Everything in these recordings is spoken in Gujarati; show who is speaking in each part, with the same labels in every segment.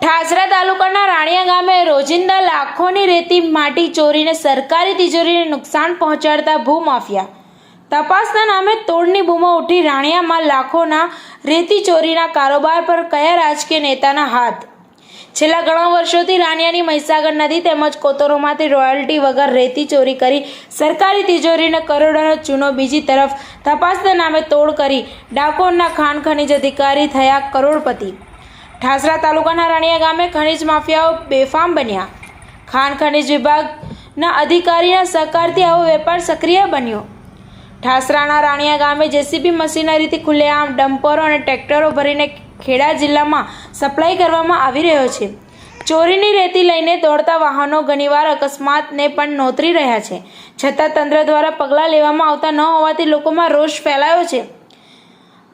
Speaker 1: ઠાસરા તાલુકાના રાણિયા ગામે રોજિંદા લાખોની રેતી માટી ચોરીને સરકારી તિજોરીને નુકસાન પહોંચાડતા ભૂમાફિયા. તપાસના નામે તોડની બૂમો ઉઠી રાણિયામાં લાખોના રેતી ચોરીના કારોબાર પર કયા રાજકીય નેતાના હાથ? છેલ્લા ઘણા વર્ષોથી રાણિયાની મહીસાગર નદી તેમજ કોતરોમાંથી રોયલ્ટી વગર રેતી ચોરી કરી સરકારી તિજોરીને કરોડોનો ચૂનો બીજી તરફ તપાસના નામે તોડ કરી ડાકોરના ખાણ ખનીજ અધિકારી થયા કરોડપતિ. ઠાસરા તાલુકાના રાણિયા ગામે ખનીજ માફિયાઓ બેફામ બન્યા. ખાણ ખનીજ વિભાગના અધિકારીના સહકારથી આવો વેપાર સક્રિય બન્યો. ઠાસરાના રાણિયા ગામે જેસીબી મશીનરીથી ખુલ્લેઆમ ડમ્પરો અને ટ્રેક્ટરો ભરીને ખેડા જિલ્લામાં સપ્લાય કરવામાં આવી રહ્યો છે. ચોરીની રેતી લઈને દોડતા વાહનો ઘણીવાર અકસ્માતને પણ નોતરી રહ્યા છે. છતાં તંત્ર દ્વારા પગલાં લેવામાં આવતા ન હોવાથી લોકોમાં રોષ ફેલાયો છે.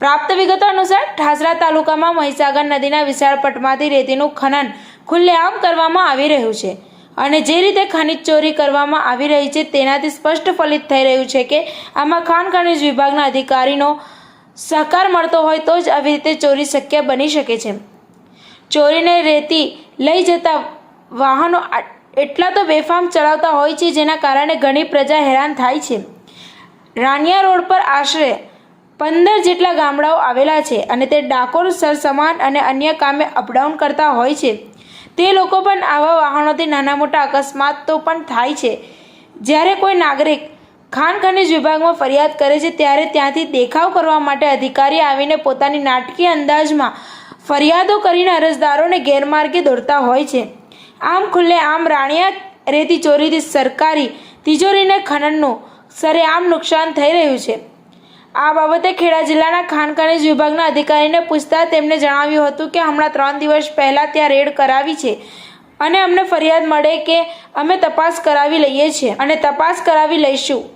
Speaker 1: પ્રાપ્ત વિગતો અનુસાર ઠાસરા તાલુકામાં મહીસાગર નદીના વિશાળ પટમાંથી રેતીનું ખનન ખુલ્લેઆમ કરવામાં આવી રહ્યું છે અને જે રીતે ખનિજ ચોરી કરવામાં આવી રહી છે તેનાથી સ્પષ્ટ ફલિત થઈ રહ્યું છે કે આમાં ખાણ ખનિજ વિભાગના અધિકારીનો સહકાર મળતો હોય તો જ આવી રીતે ચોરી શક્ય બની શકે છે. ચોરીને રેતી લઈ જતા વાહનો એટલા તો બેફામ ચલાવતા હોય છે જેના કારણે ઘણી પ્રજા હેરાન થાય છે. રાનિયા રોડ પર આશરે પંદર જેટલા ગામડાઓ આવેલા છે અને તે ડાકોર, સરસમાન અને અન્ય કામે અપડાઉન કરતા હોય છે. તે લોકો પણ આવા વાહનોથી નાના મોટા અકસ્માત તો પણ થાય છે. જ્યારે કોઈ નાગરિક ખાણ ખનિજ વિભાગમાં ફરિયાદ કરે છે ત્યારે ત્યાંથી દેખાવ કરવા માટે અધિકારી આવીને પોતાની નાટકીય અંદાજમાં ફરિયાદો કરીને અરજદારોને ગેરમાર્ગે દોડતા હોય છે. આમ ખુલ્લે આમ રાણિયા રેતી ચોરીથી સરકારી તિજોરીને ખનનનું સરેઆમ નુકસાન થઈ રહ્યું છે. આ બાબતે ખેડા જિલ્લાના ખાણ ખનિજ વિભાગના અધિકારીને પૂછતા તેમણે જણાવ્યું હતું કે હમણાં ત્રણ દિવસ પહેલાં ત્યાં રેડ કરાવી છે અને અમને ફરિયાદ મળે કે અમે તપાસ કરાવી લઈએ છીએ. અને તપાસ કરાવી લઈશું.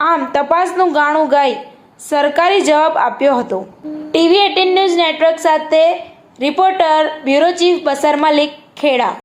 Speaker 1: આમ તપાસનું ગાણું ગાઈ સરકારી જવાબ આપ્યો હતો. ટીવી એટીન ન્યૂઝ નેટવર્ક સાથે reporter bureau chief Basar Malik Kheda.